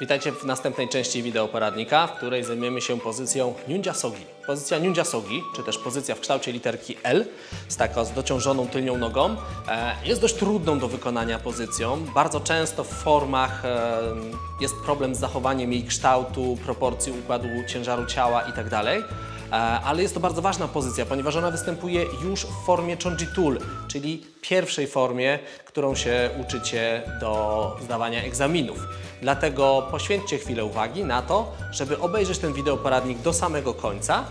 Witajcie w następnej części wideoporadnika, w której zajmiemy się pozycją Ninja Sogi. Pozycja Ninja Sogi, czy też pozycja w kształcie literki L, z taką z dociążoną tylnią nogą, e, jest dość trudną do wykonania pozycją. Bardzo często w formach e, jest problem z zachowaniem jej kształtu, proporcji układu ciężaru ciała itd. E, ale jest to bardzo ważna pozycja, ponieważ ona występuje już w formie Chonji-Tul, czyli pierwszej formie, którą się uczycie do zdawania egzaminów. Dlatego poświęćcie chwilę uwagi na to, żeby obejrzeć ten wideoporadnik do samego końca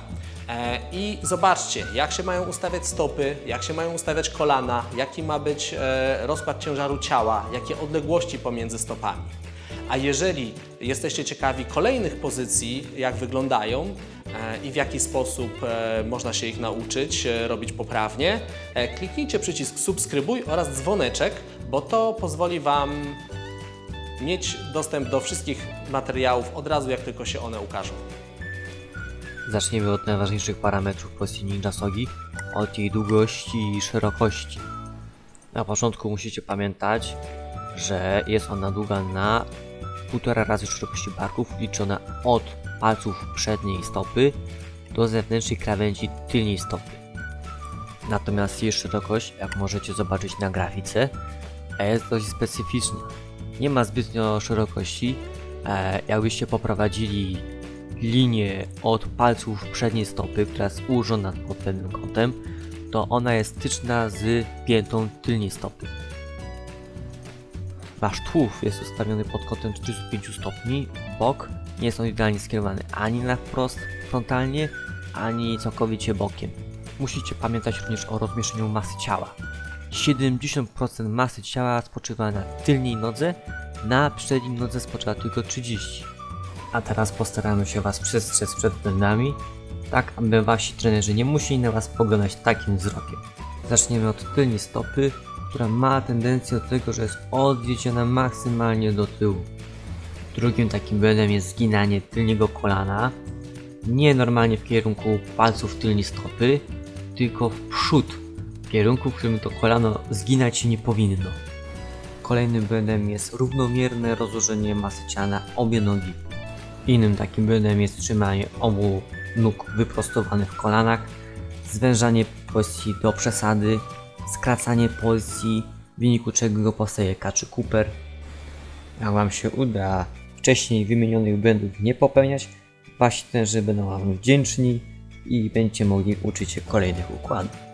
e, i zobaczcie, jak się mają ustawiać stopy, jak się mają ustawiać kolana, jaki ma być e, rozkład ciężaru ciała, jakie odległości pomiędzy stopami. A jeżeli jesteście ciekawi kolejnych pozycji, jak wyglądają e, i w jaki sposób e, można się ich nauczyć e, robić poprawnie, kliknijcie przycisk subskrybuj oraz dzwoneczek, bo to pozwoli Wam mieć dostęp do wszystkich materiałów od razu, jak tylko się one ukażą. Zaczniemy od najważniejszych parametrów pozycji Ninja Sogi, od jej długości i szerokości. Na początku musicie pamiętać, że jest ona długa na półtora razy szerokości barków, liczona od palców przedniej stopy do zewnętrznej krawędzi tylnej stopy. Natomiast jej szerokość, jak możecie zobaczyć na grafice, jest dość specyficzna. Nie ma zbytnio szerokości. E, jakbyście poprowadzili linię od palców przedniej stopy, która jest ułożona pod pewnym kątem, to ona jest styczna z piętą tylnej stopy. Wasz tułów jest ustawiony pod kątem 45 stopni, bok nie jest on idealnie skierowany ani na wprost frontalnie, ani całkowicie bokiem. Musicie pamiętać również o rozmieszczeniu masy ciała. 70% masy ciała spoczywa na tylnej nodze, na przedniej nodze spoczywa tylko 30. A teraz postaramy się Was przestrzec przed błędami, tak aby Wasi trenerzy nie musieli na Was poglądać takim wzrokiem. Zaczniemy od tylnej stopy, która ma tendencję do tego, że jest odwiedziona maksymalnie do tyłu. Drugim takim błędem jest zginanie tylnego kolana, nie normalnie w kierunku palców tylnej stopy, tylko w przód, w kierunku, w którym to kolano zginać się nie powinno. Kolejnym błędem jest równomierne rozłożenie masy ciała na obie nogi. Innym takim błędem jest trzymanie obu nóg wyprostowanych w kolanach, zwężanie pozycji do przesady, skracanie pozycji, w wyniku czego powstaje kaczy Cooper. Jak Wam się uda wcześniej wymienionych błędów nie popełniać, Wasi trenerzy będą Wam wdzięczni i będziecie mogli uczyć się kolejnych układów.